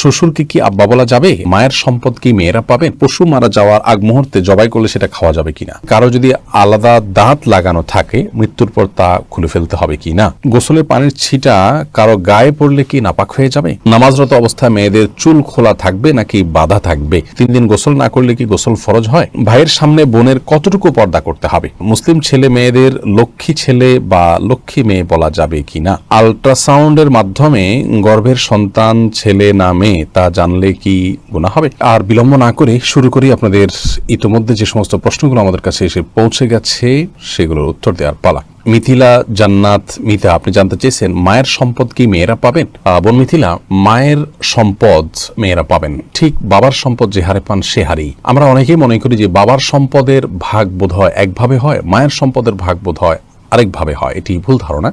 শ্বশুরকে কি আব্বা বলা যাবে? মায়ের সম্পদ কি মেয়েরা পাবেন? পশু মারা যাওয়ার আগ মুহূর্তে জবাই করলে সেটা খাওয়া যাবে কিনা? কারও যদি আলাদা দাঁত লাগানো থাকে, মৃত্যুর পর তা খুলে ফেলতে হবে কিনা? গোসলের পানির ছিটা কারও গায়ে পড়লে কি নাপাক হয়ে যাবে? নামাজরত অবস্থায় মেয়েদের চুল খোলা থাকবে নাকি বাধা থাকবে? তিন দিন গোসল না করলে কি গোসল ফরজ হয়? ভাইয়ের সামনে বোনের কতটুকু পর্দা করতে হবে? মুসলিম ছেলে মেয়েদের লক্ষ্মী ছেলে বা লক্ষ্মী মেয়ে বলা যাবে কিনা? আল্ট্রাসাউন্ডের মাধ্যমে গর্ভের সন্তান ছেলে না মেয়ে তা জানলে কি গুণা হবে? আর বিলম্ব না করে শুরু করি আপনাদের ইতোমধ্যে যে সমস্ত প্রশ্নগুলো আমাদের কাছে এসে পৌঁছে গেছে, সেগুলোর উত্তর দেওয়ার পালা। মিথিলা, জান্নাত মিতা আপনি জানতে চেয়েছেন, মায়ের সম্পদ কি মেয়েরা পাবেন? বোন মিথিলা, মায়ের সম্পদ মেয়েরা পাবেন। ঠিক বাবার সম্পদ যে হারে পান, সে হারেই। আমরা অনেকেই মনে করি যে বাবার সম্পদের ভাগ বোধ হয় একভাবে হয়, মায়ের সম্পদের ভাগ বোধ হয় আরেকভাবে হয়। এটি ভুল ধারণা।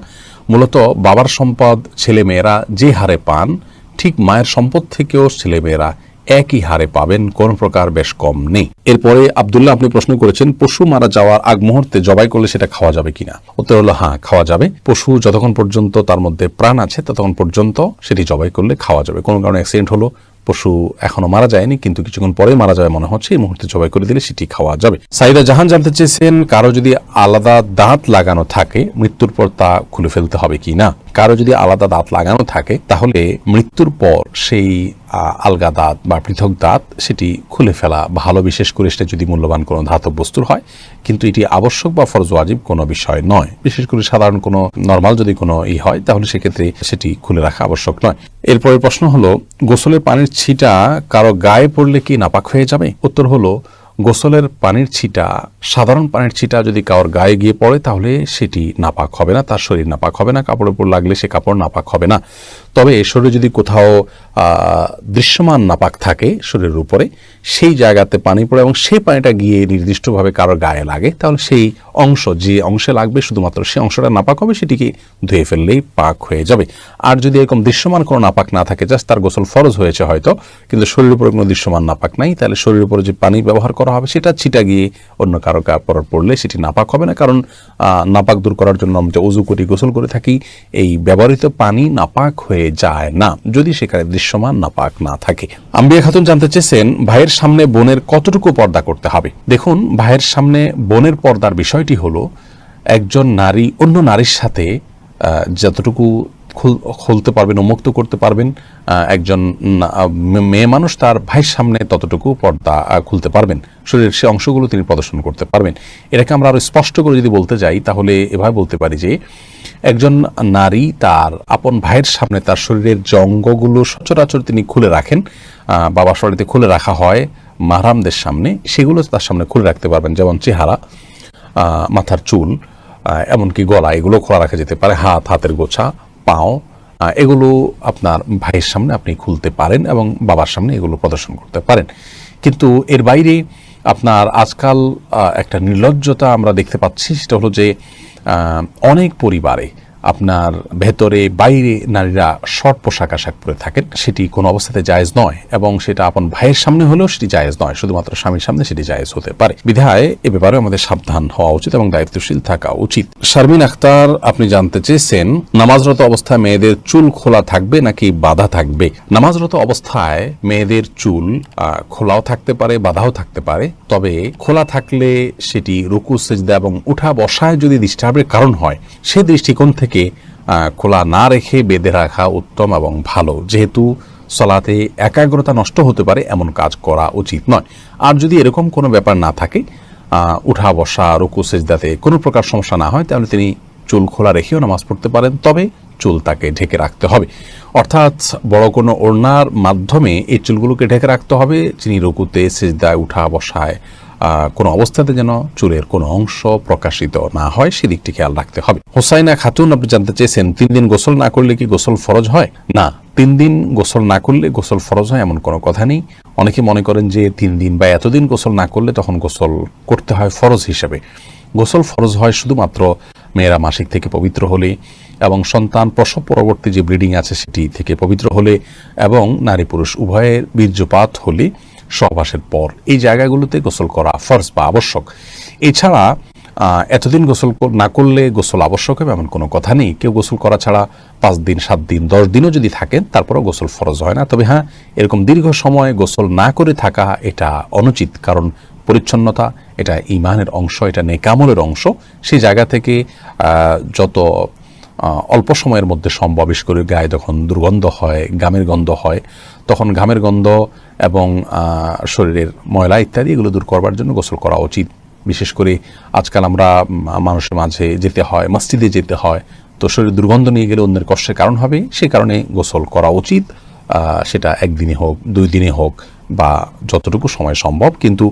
মূলত বাবার সম্পদ ছেলে মেয়েরা যে হারে পান ঠিক মায়ের সম্পদ থেকেও ছেলে মেয়েরা একই হারে পাবেন, কোন প্রকার বেশ কম নেই। এরপরে আবদুল্লাহ আপনি প্রশ্ন করেছেন, পশু মারা যাওয়ার আগ মুহূর্তে জবাই করলে সেটা খাওয়া যাবে কিনা? উত্তর হলো হ্যাঁ খাওয়া যাবে। পশু যতক্ষণ পর্যন্ত তার মধ্যে প্রাণ আছে, ততক্ষণ পর্যন্ত সেটি জবাই করলে খাওয়া যাবে। কোনো কারণে অ্যাক্সিডেন্ট হলো, পশু এখনও মারা যায়নি, কিন্তু কিছুক্ষণ পরে মারা যাবে মনে হচ্ছে, এই মুহূর্তে জবাই করে দিলে সেটি খাওয়া যাবে। সাইদা জাহান জানতে চেয়েছেন, কারও যদি আলাদা দাঁত লাগানো থাকে, মৃত্যুর পর তা খুলে ফেলতে হবে কি না কারও যদি আলাদা দাঁত লাগানো থাকে, তাহলে মৃত্যুর পর সেই আলগা দাঁত বা পৃথক দাঁত সেটি খুলে ফেলা ভালো। বিশেষ করে সেটা যদি মূল্যবান কোনো ধাতব বস্তুর হয়, কিন্তু এটি আবশ্যক বা ফরজ ওয়াজিব কোনো বিষয় নয়। বিশেষ করে সাধারণ কোনো নর্মাল যদি কোনো ই হয়, তাহলে সেক্ষেত্রে সেটি খুলে রাখা আবশ্যক নয়। এরপরের প্রশ্ন হলো, গোসলের পানির ছিটা কারও গায়ে পড়লে কি নাপাক হয়ে যাবে? উত্তর হলো গোসলের পানির ছিটা, সাধারণ পানির ছিটা যদি কারোর গায়ে গিয়ে পড়ে, তাহলে সেটি নাপাক হবে না, তার শরীর নাপাক হবে না, কাপড়ের উপর লাগলে সে কাপড় নাপাক হবে না। তবে শরীরে যদি কোথাও দৃশ্যমান নাপাক থাকে শরীরের উপরে, সেই জায়গাতে পানি পড়ে এবং সেই পানিটা গিয়ে নির্দিষ্টভাবে কারোর গায়ে লাগে, তাহলে সেই অংশ, যে অংশে লাগবে শুধুমাত্র সেই অংশটা নাপাক হবে, সেটিকে ধুয়ে ফেললেই পাক হয়ে যাবে। আর যদি এরকম দৃশ্যমান কোনো নাপাক না থাকে, জাস্ট তার গোসল ফরজ হয়েছে হয়তো, কিন্তু শরীরের উপরে কোনো দৃশ্যমান নাপাক নাই, তাহলে শরীরের উপরে যে পানি ব্যবহার করা হবে, সেটা ছিটা গিয়ে অন্য কারও কাপড় পড়লে সেটি নাপাক হবে না। কারণ নাপাক দূর করার জন্য আমরা যে অজু করি, গোসল করে থাকি, এই ব্যবহৃত পানি নাপাক হয়ে যায় না, যদি সেখানে দৃশ্যমান নাপাক না থাকে। আম্বিয়া খাতুন জানতে চেয়েছেন, ভাইয়ের সামনে বোনের কতটুকু পর্দা করতে হবে? দেখুন, ভাইয়ের সামনে বোনের পর্দার বিষয়টি হলো, একজন নারী অন্য নারীর সাথে যতটুকু খুলতে পারবেন, উন্মুক্ত করতে পারবেন একজন মেয়ে মানুষ তার ভাইয়ের সামনে ততটুকু পর্দা খুলতে পারবেন। শরীরের সে অংশগুলো তিনি প্রদর্শন করতে পারবেন। এটাকে আমরা আরও স্পষ্ট করে যদি বলতে যাই, তাহলে এভাবে বলতে পারি যে, একজন নারী তার আপন ভাইয়ের সামনে তার শরীরের যে অঙ্গগুলো সচরাচর তিনি খুলে রাখেন বাবা শরীরে খুলে রাখা হয় মাহরামদের সামনে, সেগুলো তার সামনে খুলে রাখতে পারবেন, যেমন চেহারা মাথার চুল এমনকি গলা, এগুলো খোলা রাখা যেতে পারে, হাত, হাতের গোছা পাও এগুলো আপনার ভাইয়ের সামনে আপনি খুলতে পারেন এবং বাবার সামনে এগুলো প্রদর্শন করতে পারেন। কিন্তু এর বাইরে আপনার আজকাল একটা নির্লজ্জতা আমরা দেখতে পাচ্ছি, সেটা হলো যে অনেক পরিবারে আপনার ভেতরে বাইরে নারীরা শর্ট পোশাক আশাক পরে থাকেন, সেটি কোনো অবস্থাতে জায়েজ নয় এবং সেটা আপন ভাইয়ের সামনে হলেও সেটি জায়েজ নয়, শুধুমাত্র স্বামীর সামনে সেটি জায়েজ হতে পারে। বিধায় এ ব্যাপারে আমাদের সাবধান হওয়া উচিত এবং দায়িত্বশীল থাকা উচিত। শারমিন আখতার, আপনি জানতে চেয়েছেন, নামাজরত অবস্থায় মেয়েদের চুল খোলা থাকবে নাকি বাধা থাকবে? নামাজরত অবস্থায় মেয়েদের চুল খোলাও থাকতে পারে, বাধাও থাকতে পারে, তবে খোলা থাকলে সেটি রুকু, সেজদা এবং উঠা বসায় যদি ডিস্টার্বের কারণ হয়, সে দৃষ্টিকোণ থেকে আহ, খোলা না রেখে বেঁধে রাখা উত্তম এবং ভালো। যেহেতু সলাতে একাগ্রতা নষ্ট হতে পারে এমন কাজ করা উচিত নয়। আর যদি এরকম কোনো ব্যাপার না থাকে উঠা বসা রুকু সেজদাতে কোনো প্রকার সমস্যা না হয় তাহলে তিনি চুল খোলা রেখেও নামাজ পড়তে পারেন তবে চুল তাকে ঢেকে রাখতে হবে। অর্থাৎ বড় কোনো ওড়নার মাধ্যমে এই চুলগুলোকে ঢেকে রাখতে হবে যিনি রুকুতে সেজদায় উঠা বসায় কোনো অবস্থাতে যেন চুলের কোনো অংশ প্রকাশিত না হয়, সেদিকটি খেয়াল রাখতে হবে। হোসাইনা খাতুন, আপনি জানতে চেয়েছেন, তিন দিন গোসল না করলে কি গোসল ফরজ হয়? না, তিন দিন গোসল না করলে গোসল ফরজ হয় এমন কোনো কথা নেই। অনেকে মনে করেন যে তিন দিন বা এতদিন গোসল না করলে তখন গোসল করতে হয় ফরজ হিসেবে। গোসল ফরজ হয় শুধুমাত্র মেয়েরা মাসিক থেকে পবিত্র হলে এবং সন্তান প্রসব পরবর্তী যে ব্লিডিং আছে সেটি থেকে পবিত্র হলে এবং নারী পুরুষ উভয়ের বীর্যপাত হলে সহবাসের পর। এই জায়গাগুলোতে গোসল করা ফরজ বা আবশ্যক। এছাড়া এতদিন গোসল না করলে গোসল আবশ্যক হবে এমন কোনো কথা নেই। কেউ গোসল করা ছাড়া পাঁচ দিন, সাত দিন, দশ দিনও যদি থাকেন, তারপরেও গোসল ফরজ হয় না। তবে হ্যাঁ এরকম দীর্ঘ সময় গোসল না করে থাকা এটা অনুচিত, কারণ পরিচ্ছন্নতা এটা ইমানের অংশ, এটা নেকামলের অংশ। সেই জায়গা থেকে যত অল্প সময়ের মধ্যে সম্ভব। করে গায়ে যখন দুর্গন্ধ হয় গামের গন্ধ হয়, তখন ঘামের গন্ধ এবং শরীরের ময়লা ইত্যাদি এগুলো দূর করবার জন্য গোসল করা উচিত। বিশেষ করে আজকাল আমরা মানুষের মাঝে যেতে হয়, মসজিদে যেতে হয়, তো শরীর দুর্গন্ধ নিয়ে গেলে অন্যের কষ্টের কারণ হবে সেই কারণে গোসল করা উচিত। সেটা একদিনে হোক, দুই দিনে হোক, বা যতটুকু সময় সম্ভব। কিন্তু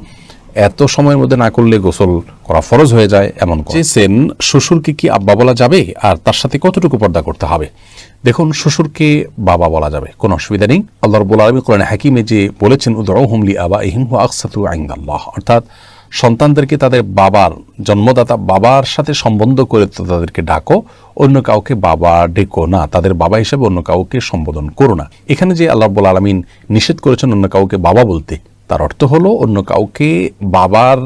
এত সময়ের মধ্যে না করলে গোসল করা ফরজ হয়ে যায় এমন চেয়েছেন শ্বশুরকে কি আব্বা বলা যাবে? আর তার সাথে কতটুকু পর্দা করতে হবে? দেখুন, শ্বশুরকে বাবা বলা যাবে, কোনো অসুবিধা নেই। আল্লাহ রব্বুল আলমী কোরআন হাকিমে যে বলেছেন উদর হুমলি আবা ইহিম হু আকসাতু আইন্দাল্লাহ অর্থাৎ সন্তানদেরকে তাদের বাবার জন্মদাতা বাবার সাথে সম্বন্ধ করে তাদেরকে ডাকো, অন্য কাউকে বাবা ডেকো না, তাদের বাবা হিসেবে অন্য কাউকে সম্বোধন করো না। এখানে যে আল্লাহ আলমিন নিষেধ করেছেন অন্য কাউকে বাবা বলতে তার অর্থ হলো অন্য কাউকে বাবার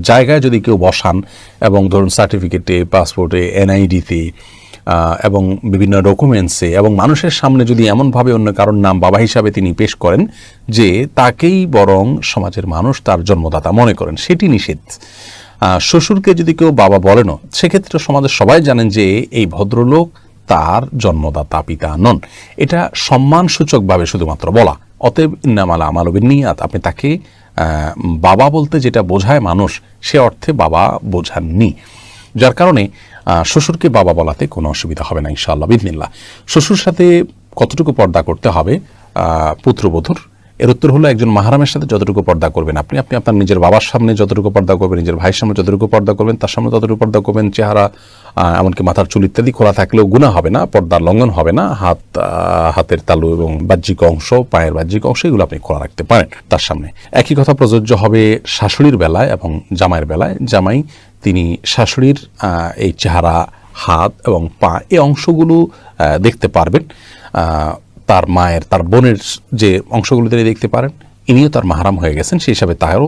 জায়গায় যদি কেউ বসান এবং ধরুন সার্টিফিকেটে পাসপোর্টে এনআইডিতে এবং বিভিন্ন ডকুমেন্টসে এবং মানুষের সামনে যদি এমনভাবে অন্য কারোর নাম বাবা হিসাবে তিনি পেশ করেন যে তাকেই বরং সমাজের মানুষ তার জন্মদাতা মনে করেন, সেটি নিষেধ। শ্বশুরকে যদি কেউ বাবা বলেনও, সেক্ষেত্রে সমাজের সবাই জানেন যে এই ভদ্রলোক তার জন্মদাতা পিতা নন। এটা সম্মানসূচকভাবে শুধুমাত্র বলা। অতএব ইন্নামালা আমালবিন নিয়াত আপনি তাকে বাবা বলতে যেটা বোঝায় মানুষ, সে অর্থে বাবা বোঝাননি। যার কারণে শ্বশুরকে বাবা বলাতে কোনো অসুবিধা হবে না ইনশাআল্লাহ বিদিনিল্লা শ্বশুর সাথে কতটুকু পর্দা করতে হবে? পুত্রবধূর এর উত্তর হলো একজন মাহারামের সাথে যতটুকু পর্দা করবেন। আপনি আপনি আপনার নিজের বাবার সামনে যতটুকু পর্দা করবেন, নিজের ভাইয়ের সামনে যতটুকু পর্দা করবেন, তার সামনে ততটুকু পর্দা করবেন, চেহারা এমনকি মাথার চুল ইত্যাদি খোলা থাকলেও গুণা হবে না পর্দার লঙ্ঘন হবে না, হাত হাতের তালু এবং বাহ্যিক অংশ, পায়ের বাহ্যিক অংশ, এগুলো আপনি খোলা রাখতে পারেন তার সামনে। একই কথা প্রযোজ্য হবে শাশুড়ির বেলায় এবং জামাইয়ের বেলায়। জামাই, তিনি শাশুড়ির এই চেহারা, হাত এবং পা, এই অংশগুলো দেখতে পারবেন। তার মায়ের, তার বোনের যে অংশগুলো তিনি দেখতে পারেন, ইনিও তার মাহারাম হয়ে গেছেন, সেই হিসাবে তারও